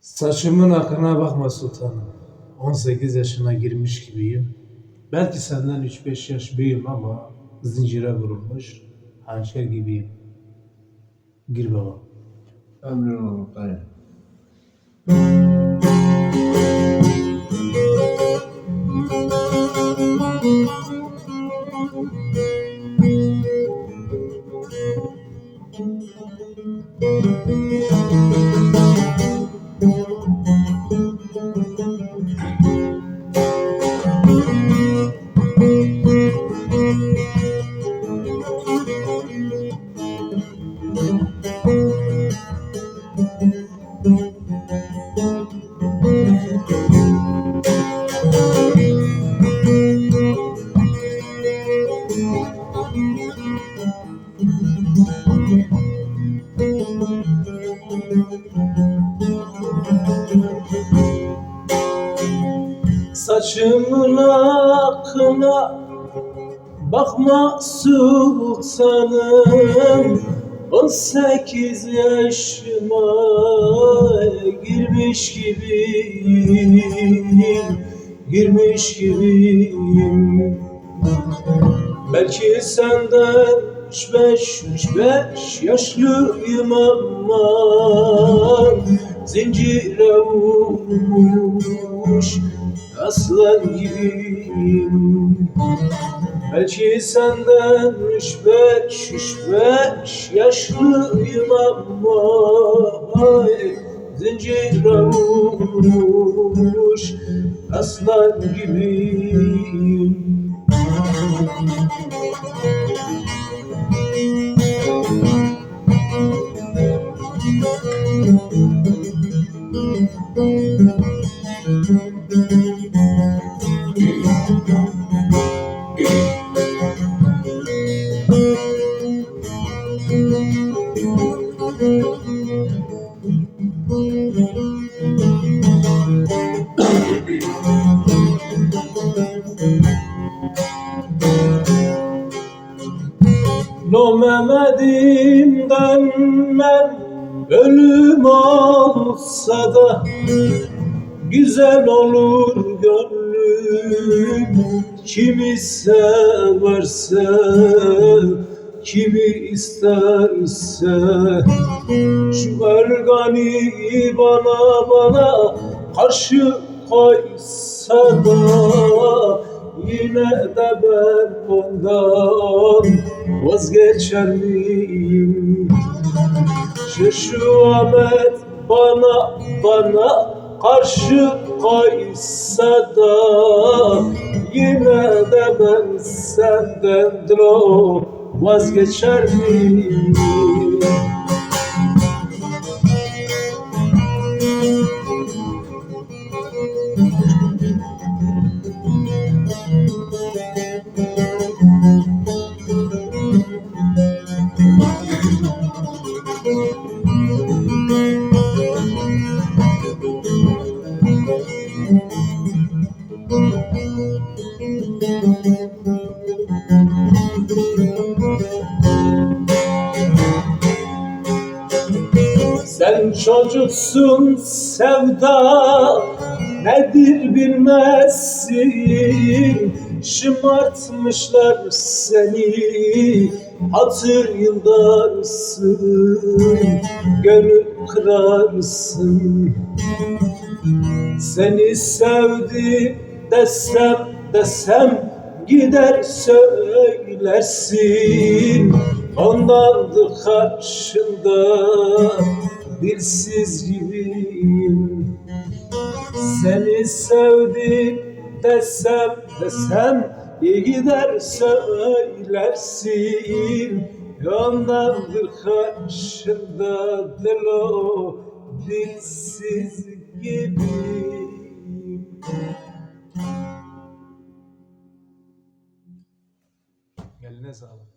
Saçımın akına bakma sultanım. 18 yaşına girmiş gibiyim. Belki senden 3-5 yaş büyüğüm ama zincire vurulmuş hançer gibiyim. Gir baba. Ömrün olur dayı. Saçımın akına bakma sultanım. 18 yaşıma girmiş gibiyim Girmiş gibiyim. Belki senden üç beş, üç beş yaşlıyım ama Zincire vurmuş aslan gibiyim. Belki senden üç beş, üç beş yaşlıyım ama Zincire vurmuş aslan gibiyim No Mehmet'imden ben ölüm olsa da Güzel olur gönlüm. Kimi severse Kimi isterse. Şu ergani bana bana karşı koysa da Yine de ben ondan vazgeçer miyim? Şu Ahmet bana bana karşı koysa da Yine de ben senden dro vazgeçer miyim? Sen çocuksun sevda nedir bilmezsin? Şımartmışlar seni hatır yıldarsın Gönül kırarsın. Seni sevdim desem desem gider söylersin. Ondandır karşında dilsiz gibiyim Seni sevdim desem desem iyi gider söylersin. Ondandır karşında delo dilsiz gibiyim. Eline sağlık.